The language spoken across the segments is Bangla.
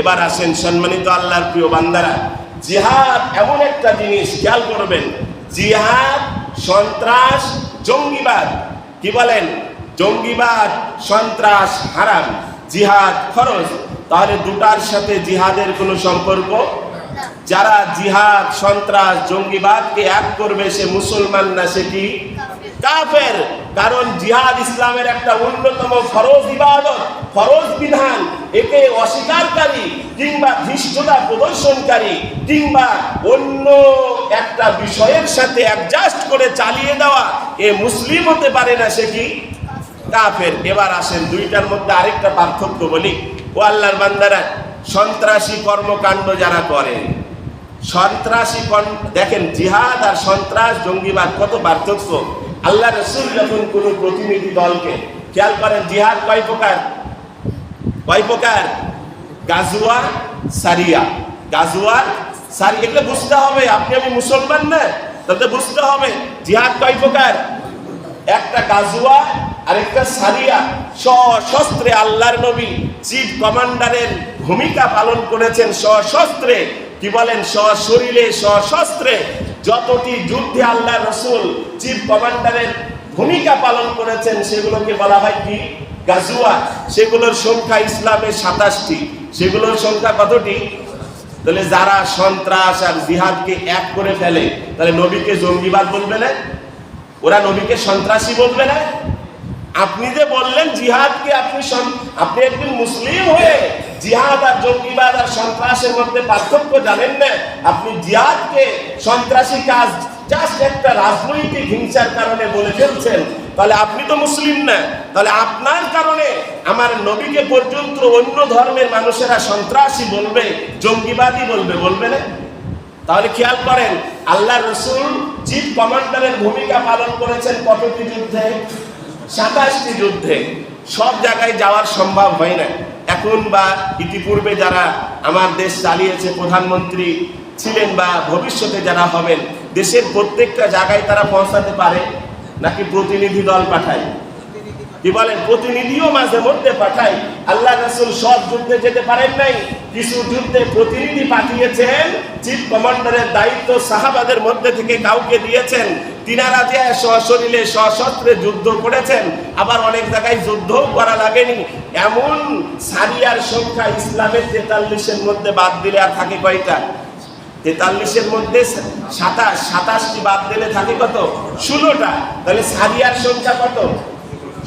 এবার আসেন সম্মানিত আল্লাহর প্রিয় বান্দারা, জিহাদ এমন একটা জিনিস, খেয়াল করবেন, জিহাদ, সন্ত্রাস, জঙ্গিবাদ। কি বলেন? জঙ্গিবাদ, সন্ত্রাস হারাম, জিহাদ খরচ তাহলে দুটার সাথে জিহাদের কোনো সম্পর্ক? যারা জিহাদ, সন্ত্রাস, জঙ্গিবাদকে এক করবে, সে মুসলমান না, সে কি? কাফের। কারণ জিহাদ ইসলামের একটা অন্যতম ফরজ ইবাদত, ফরজ বিধান। একে অস্বীকারী কিংবা ধৃষ্টতা প্রদর্শনকারী কিংবা অন্য একটা বিষয়ের সাথে অ্যাডজাস্ট করে চালিয়ে দেওয়া, এ মুসলিম হতে পারে না সে কি? কাফের। এবার আসেন দুইটার মধ্যে আরেকটা পার্থক্য বলি। ও আল্লাহর বান্দারা, সন্ত্রাসী কর্মকাণ্ড যারা করে, সন্ত্রাসী দেখেন জিহাদ আর সন্ত্রাস, জঙ্গিবাদ কত পার্থক্য? আল্লাহ রসুল যখন কোনো প্রতিনিধি দলকে, খেয়াল করেন জিহাদ কয় প্রকার? কয় প্রকার? গাজুয়া সারিয়া। গাজুয়া সারি এগুলো বুঝতে হবে। আপনি আমি মুসলমান না? তাতে বুঝতে হবে, জিহাদ কয় প্রকার? একটা গাজুয়া আর একটা সারিয়া। সশস্ত্রে আল্লাহর নবী চিফ কমান্ডারের ভূমিকা পালন করেছেন সশস্ত্রে। কি বলেন? সশরীরে সশস্ত্রে। যতটি যুদ্ধে আল্লাহ রসুল চিফ কমান্ডারের ভূমিকা পালন করেছেন, সেগুলোকে বলা হয় কি? গাজুয়া সেগুলোর সংখ্যা ইসলামের সাতাশটি। সেগুলোর সংখ্যা কতটি? তাহলে যারা সন্ত্রাস আর জিহাদকে এক করে ফেলে, তাহলে নবীকে জঙ্গিবাদ বলবে না? ওরা নবীকে সন্ত্রাসী বলবে না? আপনি যে বললেন জিহাদকে আপনি আপনি একজন মুসলিম হয়ে জিহাদ আর জঙ্গিবাদ আর সন্ত্রাসের মধ্যে পার্থক্য জানেন না? আপনি জিহাদকে সন্ত্রাসী কাজ জাস্ট একটা রাজনৈতিক হিংসার কারণে বলে ফেলছেন। তাহলে আপনি তো মুসলিম না। তাহলে আপনার কারণে আমার নবীকে পর্যন্ত অন্য ধর্মের মানুষেরা সন্ত্রাসী বলবে, জঙ্গিবাদী বলবে বলবে না? তাহলে খেয়াল করেন, আল্লাহ রসুল চিফ কমান্ডারের ভূমিকা পালন করেছেন কতটি যুদ্ধে? সাতাশটি যুদ্ধে সব জায়গায় যাওয়ার সম্ভব হয় না এখন বা ইতিপূর্বে যারা আমার দেশ চালিয়েছে, প্রধানমন্ত্রী ছিলেন বা ভবিষ্যতে যারা হবেন, দেশের প্রত্যেকটা জায়গায় তারা পৌঁছাতে পারে নাকি প্রতিনিধি দল পাঠায়? কি বলেন? প্রতিনিধিও মাঝে মধ্যে পাঠায়। আল্লাহ রাসুল সব যুদ্ধে যেতে পারেন নাই। কিছু যুদ্ধে প্রতিনিধি পাঠিয়েছেন, চিফ কমান্ডারের দায়িত্ব সাহাবাদের মধ্যে থেকে কাউকে দিয়েছেন। তিনারা যে সশরীরে সশস্ত্রে যুদ্ধ করেছেন, আবার অনেক জায়গায় যুদ্ধও করা লাগেনি। এমন সারিয়ার সংখ্যা ইসলামের তেতাল্লিশের মধ্যে বাদ দিলে আর থাকে কয়টা? তেতাল্লিশের মধ্যে সাতাশ, সাতাশটি বাদ দিলে থাকে কত? ষোলোটা। তাহলে সারিয়ার সংখ্যা কত?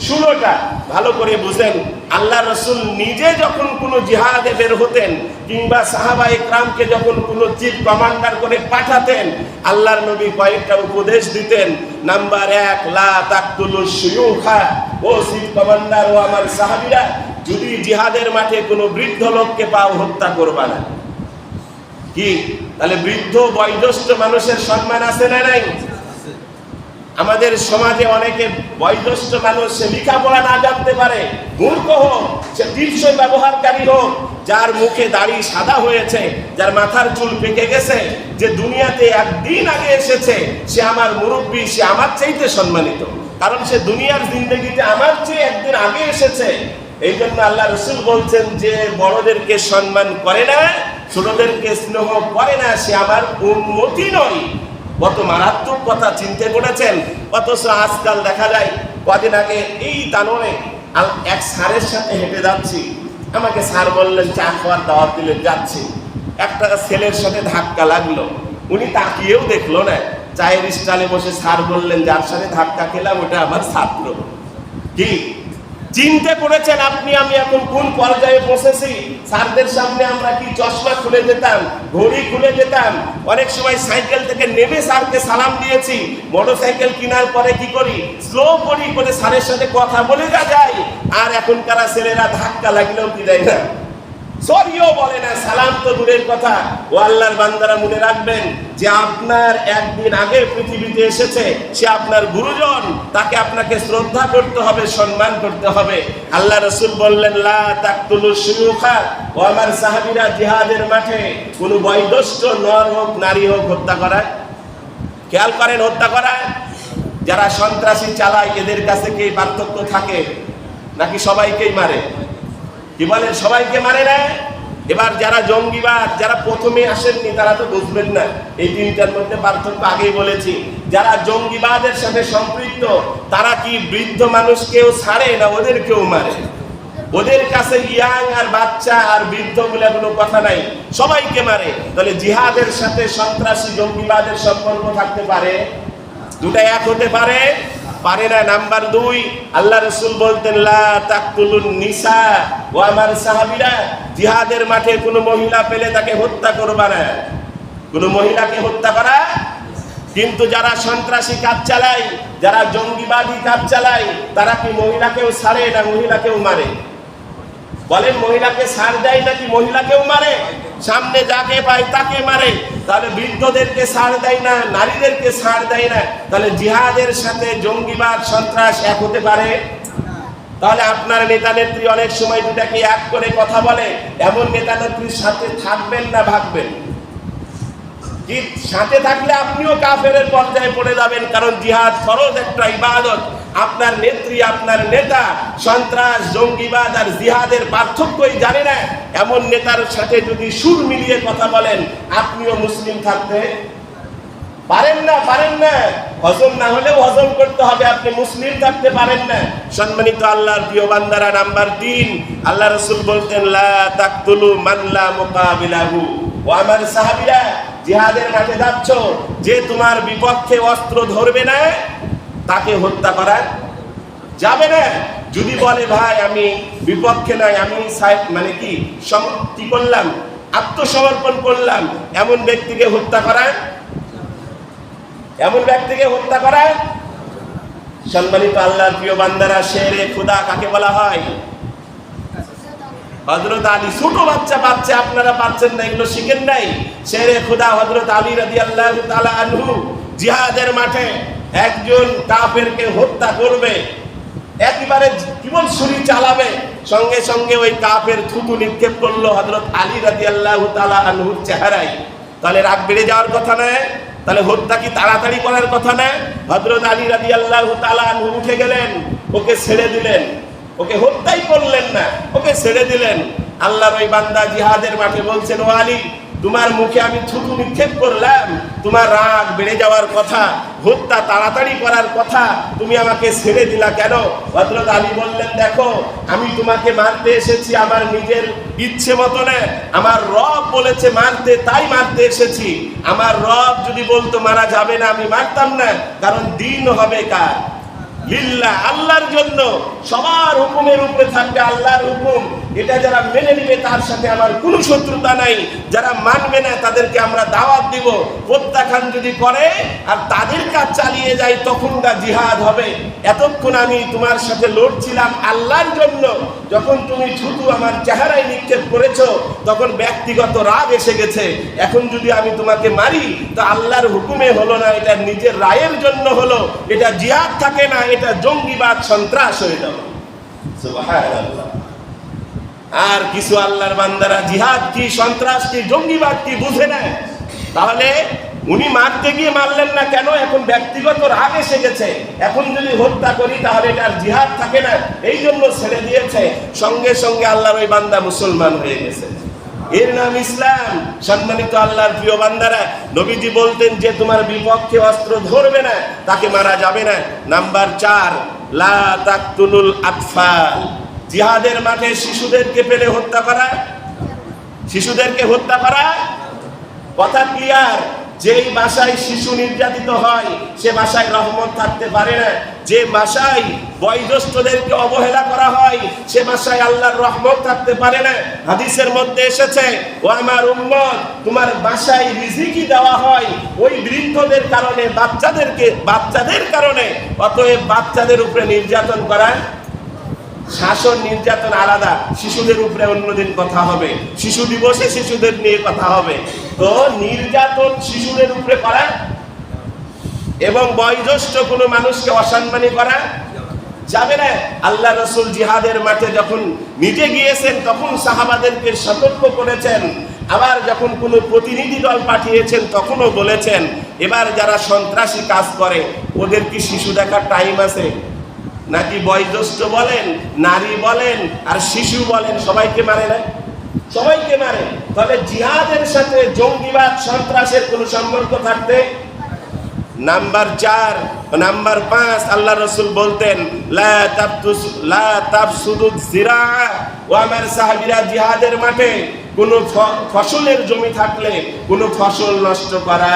ষোলোটা, ভালো করে বুঝেন। আল্লাহ রসুল নিজে যখন কোনো জিহাদে বের হতেন কিংবা সাহাবা ইকরামকে যখন কোনো চিফ কমান্ডার করে পাঠাতেন, আল্লাহর নবী কয়েকটা উপদেশ দিতেন। নাম্বার এক, লা তাকতুলু শুয়ুখা। ও চিফ কমান্ডার, ও আমার সাহাবিরা, যদি জিহাদের মাঠে কোনো বৃদ্ধ লোককে পাও, হত্যা করবা না। কি? তাহলে বৃদ্ধ, বয়োজ্যেষ্ঠ মানুষের সম্মান আছে না নাই? আমাদের সমাজে অনেকে বয়োজ্যেষ্ঠ মানুষ, সে লেখাপড়া না জানতে পারে, মূর্খ হোক, সে টিপসই ব্যবহারকারী হোক, যার মুখে দাড়ি সাদা হয়েছে, যার মাথার চুল পেকে গেছে, যে দুনিয়াতে একদিন আগে এসেছে, সে আমার মুরব্বী, সে আমার চাইতে সম্মানিত। কারণ সে দুনিয়ার জিন্দগিতে আমার চেয়ে একদিন আগে এসেছে। এই জন্য আল্লাহ রসুল বলছেন যে, বড়দেরকে সম্মান করে না, ছোটদেরকে স্নেহ করে না, সে আমার উন্মতি নয়। কত মারাত্মক কথা চিনতে করেছেন অথচ আজকাল দেখা যায়, কদিন আগে এই দাননে এক স্যারের সাথে হেঁটে যাচ্ছি। আমাকে স্যার বললেন, চা খাওয়ার দাওয়াত দিলেন যাচ্ছি। একটা ছেলের সাথে ধাক্কা লাগল। উনি তাকিয়েও দেখল না। চায়ের স্টালে বসে স্যার বললেন, যার সাথে ধাক্কা খেলাম, ওটা আমার ছাত্র। কি? চিনতে করেছেন আপনি, আমি এখন কোন পর্যায়ে বসেছি? স্যারদের সামনে আমরা কি চশমা খুলে যেতাম ঘড়ি খুলে যেতাম অনেক সময় সাইকেল থেকে নেমে স্যারকে সালাম দিয়েছি মোটর সাইকেল কেনার পরে কি করি? স্লো করি করে স্যারের সাথে কথা বলে যা যায় আর এখনকার ছেলেরা ধাক্কা লাগলেও কি দেয় না? বলে না, সালাম তো দূরের কথা। বান্দারা মনে রাখবেন যে আপনার একদিন আগে পৃথিবীতে এসেছে, সে আপনার গুরুজন, তাকে আপনাকে শ্রদ্ধা করতে হবে করতে হবে। আল্লাহ রসুল বললেন আমার সাহাবীরা জিহাদের মাঠে, কোনো বয়োজ্যেষ্ঠ নর হোক, নারী হোক, হত্যা করায়? খেয়াল করেন, হত্যা করায়? যারা সন্ত্রাসী চালায়, এদের কাছে কি পার্থক্য থাকে? নাকি সবাইকেই মারে? কি বলেন, সবাইকে মারে না এবার যারা জঙ্গিবাদ, যারা প্রথমে আসেননি, তারা তো বুঝবেন না। এই তিনটার মধ্যে পার্থক্য আগেই বলেছি। যারা জঙ্গিবাদের সাথে সম্পৃক্ত, তারা কি বৃদ্ধ মানুষকেও ছাড়ে না ওদেরকেও মারে? ওদের কাছে ইয়াং আর বাচ্চা আর বৃদ্ধ বলে কোনো কথা নাই। সবাইকে মারে। তাহলে জিহাদের সাথে সন্ত্রাসী জঙ্গিবাদের সম্পর্ক থাকতে পারে? দুটা এক হতে পারে। পারে না, নাম্বার দুই, আল্লাহ রসুল বলতেন নিসা ও আমার সাহাবীরা, জিহাদের মাঠে কোনো মহিলা পেলে তাকে হত্যা করবা না। কোনো মহিলাকে হত্যা করা? কিন্তু যারা সন্ত্রাসী কাজ চালায়, যারা জঙ্গিবাদী কাজ চালায়, তারা কি মহিলাকেও ছাড়ে না মহিলাকেও মারে? বলেন, মহিলাকে সার দেয় নাকি মহিলাকেও মারে? সামনে যাকে পায় তাকে মারে। তাহলে বৃদ্ধদেরকে ছাড় দেয় না, নারীদেরকে ছাড় দেয় না। তাহলে জিহাদের সাথে জঙ্গিবাদ, সন্ত্রাস এক হতে পারে? তাহলে আপনার নেতা নেত্রী অনেক সময় দুটাকে এক করে কথা বলে, এমন নেতা নেত্রীর সাথে থাকবেন না ভাববেন সাথে থাকলে আপনিও কাফের পর্যায়ে পড়ে যাবেন, কারণ জিহাদ ফরজ একটা ইবাদত। আপনার নেত্রী, আপনার নেতা, সন্ত্রাস, জঙ্গিবাদ আর জিহাদের পার্থক্যই জানে না। এমন নেতার সাথে যদি সুর মিলিয়ে কথা বলেন, আপনিও মুসলিম থাকতে পারেন না পারেন না। হজম না হলে হজম করতে হবে, আপনি মুসলিম থাকতে পারেন না। সম্মানিত আল্লাহর প্রিয় বান্দারা, নাম্বার তিন, আল্লাহ রসুল বলতেন, লা তাকতুলু মাল্লা মুকাবিলাহু। ও আমার সাহাবীরা, জিহাদের মাঠে যাচ্ছ, যে তোমার বিপক্ষে অস্ত্র ধরবে না তাকে হত্যা করা যাবে না। যদি বলে, ভাই, আমি বিপক্ষে নাই আমি মানে কি? কি করলাম, আত্মসমর্পণ করলাম, এমন ব্যক্তিকে হত্যা করা? এমন ব্যক্তিকে হত্যা করা? সম্মানিত আল্লাহর প্রিয় বান্দারা, শেরে খুদা কাকে বলা হয়? হজরত আলী, ছোট বাচ্চা পাচ্ছে, আপনারা পাচ্ছেন না, এগুলো শিখেন নাই। শেরে খুদা হজরত আলী রাজি আল্লাহ তালা জিহাদের মাঠে একজন কাফেরকে হত্যা করবে, একেবারে জীবন ছুরি চালাবে, সঙ্গে সঙ্গে ওই কাফের থুতু নিক্ষেপ করল হজরত আলী রাজি আল্লাহ তালা আনহুর চেহারায়। তাহলে রাগ বেড়ে যাওয়ার কথা নয়, তাহলে হত্যা কি তাড়াতাড়ি করার কথা না হজরত আলী রাজি আল্লাহ তালা উঠে গেলেন, ওকে ছেড়ে দিলেন। ওকে হত্যাই করলেন না, ওকে ছেড়ে দিলেন। আল্লাহর ওই বান্দা জিহাদের মাঠে বলছেন, ও আলী তোমার মুখে আমি থুতু নিক্ষেপ করলাম। তোমার রাগ বেড়ে যাওয়ার কথা, হত্যা তাড়াতাড়ি করার কথা তুমি আমাকে ছেড়ে দিলা কেন? হজরত আলী বললেন, দেখো, আমি তোমাকে মারতে এসেছি, আমার নিজের ইচ্ছে মতনে। আমার রব বলেছে মারতে, তাই মারতে এসেছি। আমার রব যদি বলতো, মারা যাবে না, আমি মারতাম না, কারণ দিন হবে কার? লিল্লাহ আল্লাহর জন্য। সবার হুকুমের উপরে থাকবে আল্লাহর হুকুম। এটা যারা মেনে নিবে, তার সাথে আমার কোনো শত্রুতা নাই। যারা মানবে না, তাদেরকে আমরা দাওয়াত দিব। প্রত্যাখ্যান যদি করে আর তাদের কাজ চালিয়ে যায় তখন তা জিহাদ হবে। এতক্ষণ আমি তোমার সাথে লড়ছিলাম আল্লাহর জন্য। যখন তুমি ছুটু আমার চেহারায় নিক্ষেপ করেছ, তখন ব্যক্তিগত রাগ এসে গেছে। এখন যদি আমি তোমাকে মারি, তা আল্লাহর হুকুমে হলো না, এটা নিজের রায়ের জন্য হলো। এটা জিহাদ থাকে না, এটা জঙ্গিবাদ, সন্ত্রাস হয়ে গেল সুবহানাল্লাহ। আর কিছু আল্লাহর বান্দারা জিহাদ কি, সন্ত্রাস কি, জঙ্গিবাদ কি বুঝে নেয়? তাহলে উনি মারতে গিয়ে মারলেন না কেন? এখন ব্যক্তিগত রাগ এসে গেছে। এখন যদি হত্যা করি, তাহলে এটা আর জিহাদ থাকে না। এই জন্য ছেড়ে দিয়েছে। সঙ্গে সঙ্গে আল্লাহর ওই বান্দা মুসলমান হয়ে গেছে। এর নাম ইসলাম। সম্মানিত আল্লাহর প্রিয় বান্দারা, নবীজি বলতেন যে, তোমার বিপক্ষে অস্ত্র ধরবে না, তাকে মারা যাবে না। নাম্বার চার, লা তাকতুলুল আতফাল। জিহাদের মাঠে শিশুদেরকে পেলে হত্যা করা, শিশুদেরকে হত্যা করা। কথা ক্লিয়ার যেই বাসায় শিশু নির্যাতিত হয়, সে বাসায় রহমত থাকতে পারে না। যে বাসায় বয়োজ্যেষ্ঠদেরকে অবহেলা করা হয়, সে বাসায় আল্লাহর রহমত থাকতে পারে না। হাদিসের মধ্যে এসেছে, ও আমার উম্মত, তোমার বাসায় রিজিকি দেওয়া হয় ওই বৃদ্ধদের কারণে, বাচ্চাদেরকে, বাচ্চাদের কারণে। অতএব বাচ্চাদের উপরে নির্যাতন করা শাসন নির্যাতন আলাদা, শিশুদের উপরে অন্যদিন কথা হবে। শিশু দিবসে শিশুদের নিয়ে কথা হবে। তো নির্যাতন শিশুদের উপরে করা এবং বয়োজ্যেষ্ঠ কোনো মানুষকে অসম্মানী করা যাবে না। আল্লাহ রসুল জিহাদের মাঠে যখন নিজে গিয়েছেন, তখন সাহাবাদেরকে সতর্ক করেছেন। আবার যখন কোনো প্রতিনিধি দল পাঠিয়েছেন, তখনও বলেছেন, এবার যারা সন্ত্রাসী কাজ করে, ওদের কি শিশু দেখার টাইম আছে? নাকি বয়োজ্যেষ্ঠ বলেন, নারী বলেন, আর শিশু বলেন, সবাইকে মারে না? সবাইকে মারে। তবে জিহাদের সাথে জঙ্গিবাদ, সন্ত্রাসের কোনো সম্পর্ক থাকতে? নাম্বার চার নাম্বার পাঁচ, আল্লাহ রসুল বলতেন জিহাদের মাঠে কোনো ফসলের জমি থাকলে কোনো ফসল নষ্ট করা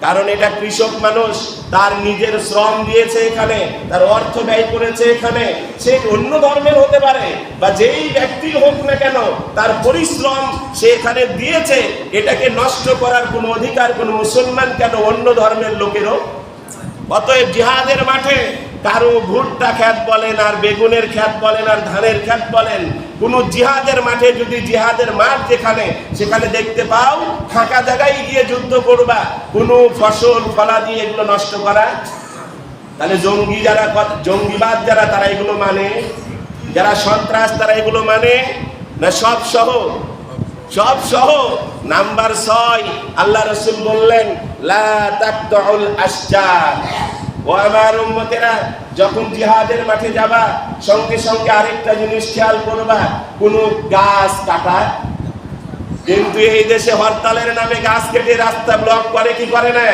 কারণ এটা কৃষক মানুষ, তার নিজের শ্রম দিয়েছে এখানে, তার অর্থ ব্যয় করেছে এখানে। সে অন্য ধর্মের হতে পারে, বা যেই ব্যক্তি হোক না কেন, তার পরিশ্রম সে এখানে দিয়েছে, এটাকে নষ্ট করার কোনো অধিকার কোনো মুসলমান কেন অন্য ধর্মের লোকেরও? অতএব জিহাদের মাঠে কারও ভুট্টা খ্যাত বলেন আর বেগুনের খ্যাত বলেন আর ধানের খ্যাত বলেন, কোন জিহাদের মাঠে যদি জিহাদের মাঠ যেখানে, সেখানে দেখতে পাও, ফাঁকা জায়গায় গিয়ে যুদ্ধ করবা, কোনো ফসল, ফলাদি এগুলো নষ্ট করা? তাহলে জঙ্গি যারা জঙ্গিবাদ যারা, তারা এগুলো মানে? যারা সন্ত্রাস, তারা এগুলো মানে? না সব সহ? সব সহ? নাম্বার ছয়, আল্লাহ রসুল বললেন, লা আশজার ও যখন জিহাদের মাঠে যাবা, সঙ্গে সঙ্গে আরেকটা জিনিস খেয়াল করবা, কোনো গাছ কাটা। কিন্তু এই দেশে হরতালের নামে গাছ কেটে রাস্তা ব্লক করে, কি করে না?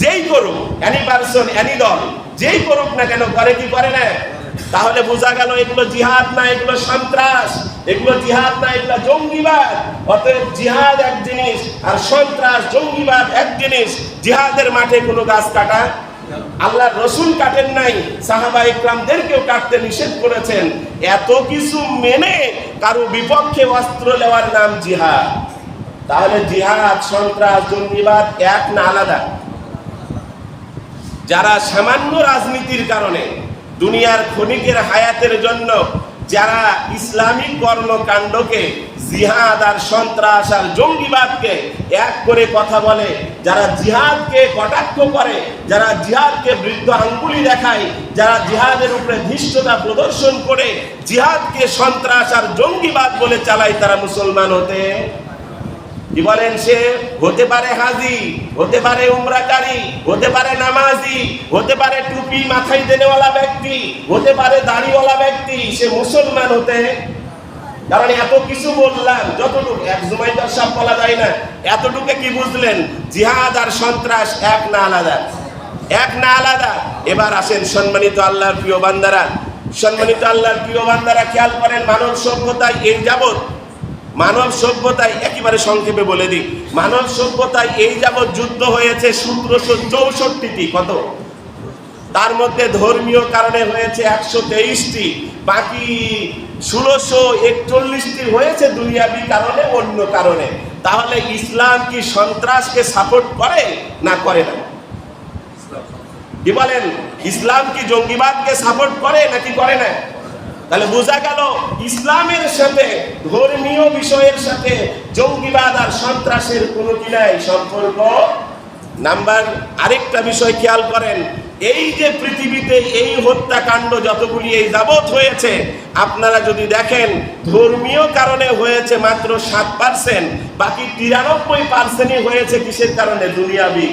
যেই করুক এনি পারসন এনি দল, যেই করুক না কেন, করে কি করে না? তাহলে বোঝা গেল এগুলো জিহাদ না, এগুলো সন্ত্রাস। এগুলো জিহাদ না, এগুলো জঙ্গিবাদ। অতএব জিহাদ এক জিনিস আর সন্ত্রাস, জঙ্গিবাদ এক জিনিস। জিহাদের মাঠে কোনো গাছ কাটা আল্লাহ রসুল কাটেন নাই, সাহাবা ইকরামদেরকেও কাটতে নিষেধ করেছেন। এত কিছু মেনে কারও বিপক্ষে অস্ত্র নেওয়ার নাম জিহাদ। তাহলে জিহাদ, সন্ত্রাস, জঙ্গিবাদ এক না আলাদা? যারা সামান্য রাজনীতির কারণে দুনিয়ার ক্ষণিকের হায়াতের জন্য যারা ইসলামিক কর্মকাণ্ডকে জিহাদ আর সন্ত্রাস আর জঙ্গিবাদকে এক করে কথা বলে, যারা জিহাদকে কটাক্ষ করে, যারা জিহাদকে বৃদ্ধ আঙ্গুলি দেখায়, যারা জিহাদের উপরে ধৃষ্টতা প্রদর্শন করে, জিহাদকে সন্ত্রাস আর জঙ্গিবাদ বলে চালায় তারা মুসলমান হতে। কি বলেন সে? হতে পারে হাজি, হতে পারে উমরাকারী, হতে পারে নামাজি, হতে পারে টুপি মাথায় দেনেওয়ালা ব্যক্তি, হতে পারে দাড়িওয়ালা ব্যক্তি, সে মুসলমান হতে। কারণ এত কিছু বললাম, যতটুকু, এক জুমাই তো সব বলা যায় না। এতটুকু কি বুঝলেন? জিহাদ আর সন্ত্রাস এক না আলাদা। এক না আলাদা। এবার আসেন সম্মানিত আল্লাহর প্রিয় বান্দারা। সম্মানিত আল্লাহর প্রিয় বান্দারা, খেয়াল করেন, মানব সভ্যতায় এই যাবৎ, মানব সভ্যতায় একেবারে সংক্ষেপে বলে দিই, মানব সভ্যতায় এই যাবৎ যুদ্ধ হয়েছে সতেরোশো চৌষট্টিটি, কত? তার মধ্যে ধর্মীয় কারণে হয়েছে একশো তেইশটি, বাকি ষোলোশো একচল্লিশটি হয়েছে দুনিয়াবি কারণে, অন্য কারণে। তাহলে ইসলাম কি সন্ত্রাসকে সাপোর্ট করে না করে না? কি বলেন? ইসলাম কি জঙ্গিবাদকে সাপোর্ট করে নাকি করে না? তাহলে বোঝা গেল ইসলামের সাথে, ধর্মীয় বিষয়ের সাথে জঙ্গিবাদ আর সন্ত্রাসের কোনো কি নাই সম্পর্ক? নাম্বার আরেকটা বিষয় খেয়াল করেন এই যে পৃথিবীতে এই হত্যাকাণ্ড যতগুলি এই যাবৎ হয়েছে, আপনারা যদি দেখেন, ধর্মীয় কারণে হয়েছে মাত্র সাত পার্সেন্ট বাকি তিরানব্বই পার্সেন্টই হয়েছে কিসের কারণে? দুনিয়াবি।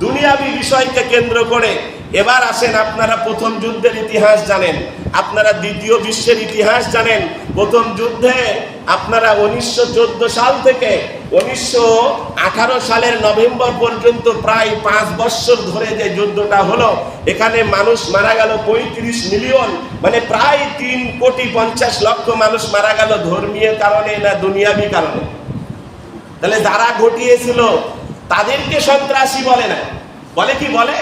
দুনিয়াবি বিষয়কে কেন্দ্র করে। এবার আসেন আপনারা প্রথম যুদ্ধের ইতিহাস জানেন। আপনারা দ্বিতীয় বিশ্বের ইতিহাস জানেন। প্রথম যুদ্ধে আপনারা উনিশশো চোদ্দ সাল থেকে উনিশশো আঠারো সালের নভেম্বর পর্যন্ত প্রায় পাঁচ বছর ধরে যে যুদ্ধটা হলো, এখানে মানুষ মারা গেল পঁয়ত্রিশ মিলিয়ন মানে প্রায় তিন কোটি পঞ্চাশ লক্ষ মানুষ মারা গেল ধর্মীয় কারণে না দুনিয়াবি কারণে। তাহলে যারা ঘটিয়েছিল, তাদেরকে সন্ত্রাসী বলে না। বলে কি বলে?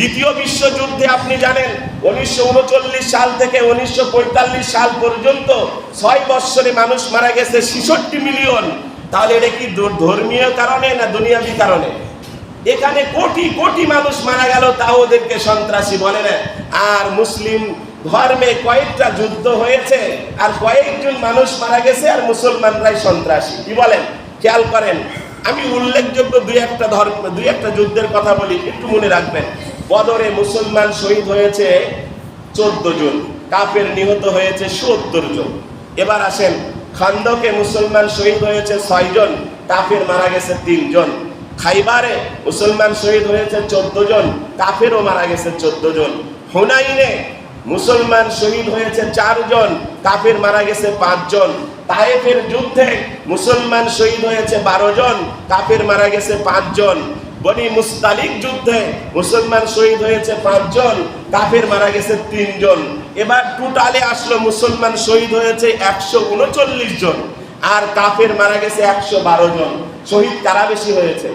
দ্বিতীয় বিশ্বযুদ্ধে আপনি জানেন, উনিশশো উনচল্লিশ সাল থেকে উনিশশো পঁয়তাল্লিশ সাল পর্যন্ত ছয় বৎসরে মানুষ মারা গেছে ছেষট্টি মিলিয়ন। তাহলে এটা কি ধর্মীয় কারণে না দুনিয়াবি কারণে? এখানে কোটি কোটি মানুষ মারা গেল, তাও ওদেরকে সন্ত্রাসী বলে না। আর মুসলিম ধর্মে কয়েকটা যুদ্ধ হয়েছে, আর কয়েকজন মানুষ মারা গেছে, আর মুসলমানরাই সন্ত্রাসী। কি বলেন? খেয়াল করেন। আমি উল্লেখযোগ্য দুই একটা ধর্ম, দুই একটা যুদ্ধের কথা বলি, একটু মনে রাখবেন। বদরে মুসলমান শহীদ হয়েছে চোদ্দ জন, কাফের নিহত হয়েছে সত্তর জন। এবার আসেন, খান্দকে মুসলমান শহীদ হয়েছে ছয় জন, কাফের মারা গেছে তিনজন খাইবারে মুসলমান শহীদ হয়েছে চোদ্দ জন, কাফেরও মারা গেছে চোদ্দ জন। হুনাইনে মুসলমান শহীদ হয়েছে চারজন কাফের মারা গেছে পাঁচজন তায়েফের যুদ্ধে মুসলমান শহীদ হয়েছে বারো জন, কাফের মারা গেছে পাঁচজন বনি মুস্তালিক যুদ্ধে মুসলমান শহীদ হয়েছে পাঁচজন, কাফের মারা গেছে তিনজন। এবার টোটালে আসলো মুসলমান শহীদ হয়েছে একশো উনচল্লিশ জন আর কাফের মারা গেছে একশো বারো জন। শহীদ কারা বেশি হয়েছে?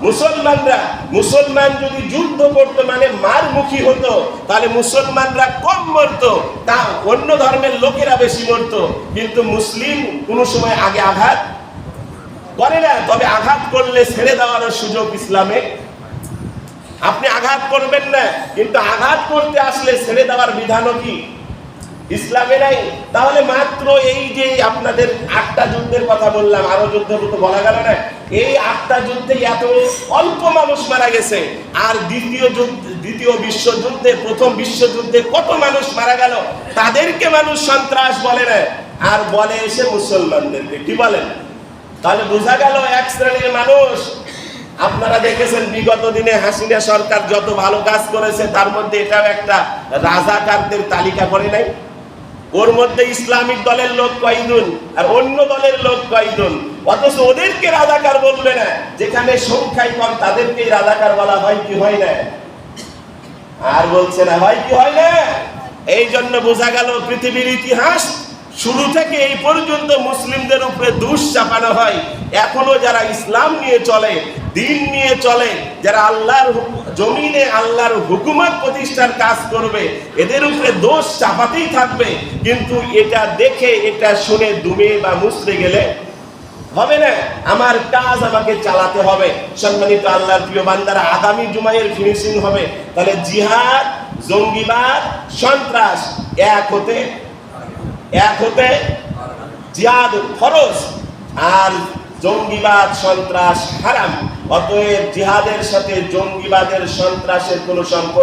মুসলমানরা। মুসলমান যদি যুদ্ধ করতো মানে মারমুখী হতো, তাহলে মুসলমানরা কম মরতো, তা অন্য ধর্মের লোকেরা বেশি মরতো। কিন্তু মুসলিম কোনো সময় আগে আঘাত করে না, তবে আঘাত করলে ছেড়ে দেওয়ারও সুযোগ ইসলামে। আপনি আঘাত করবেন না, কিন্তু আঘাত করতে আসলে ছেড়ে দেওয়ার বিধানও কি? ইসলামে নাই? তাহলে মাত্র এই যে আপনাদের আটটা যুদ্ধের কথা বললাম, আরও যুদ্ধের তো বলা গেল না, এই আটটা যুদ্ধে এত অল্প মানুষ মারা গেছে, আর দ্বিতীয় যুদ্ধ, দ্বিতীয় বিশ্বযুদ্ধে, প্রথম বিশ্বযুদ্ধে কত মানুষ মারা গেল, তাদেরকে মানুষ সন্ত্রাস বলে না, আর বলে এসে মুসলমানদেরকে, কি বলেন? তাহলে বোঝা গেল এক শ্রেণির মানুষ। আপনারা দেখেছেন বিগত দিনে হাসিনা সরকার যত ভালো কাজ করেছে, তার মধ্যে এটাও একটা রাজাকারদের তালিকা করে নাই। ওর মধ্যে ইসলামিক দলের লোক কয়জন আর অন্য দলের লোক কয়জন? অথচ ওদেরকে রাজাকার বলবে না। যেখানে সংখ্যায় কম, তাদেরকেই রাজাকার বলা হয় কি হয় না? আর বলছে না, হয় কি হয় না? এই জন্য বোঝা গেল পৃথিবীর ইতিহাস শুরু থেকে এই পর্যন্ত মুসলিমদের উপরে দুষ চাপানো হয়। এখনও যারা ইসলাম নিয়ে চলে, দিন নিয়ে চলে, যারা আল্লাহর জমিনে আল্লাহর হুকুমত প্রতিষ্ঠার কাজ করবে, এদের উপরে দোষ চাপাতেই থাকবে। কিন্তু এটা দেখে, এটা শুনে দুমে বা মুসরে গেলে হবে না। আমার কাজ আমাকে চালাতে হবে। সম্মানিত আল্লাহর প্রিয় বান্দারা, আগামী জুমাইয়ের ফিনিশিং হবে। তাহলে জিহাদ, জঙ্গিবাদ, সন্ত্রাস এক হতে এক হতে জিয়াদ ফরজ আর জঙ্গিবাদ সন্ত্রাস হারাম। অতএব জিহাদের সাথে জঙ্গিবাদের সন্ত্রাসের কোনো সম্পর্ক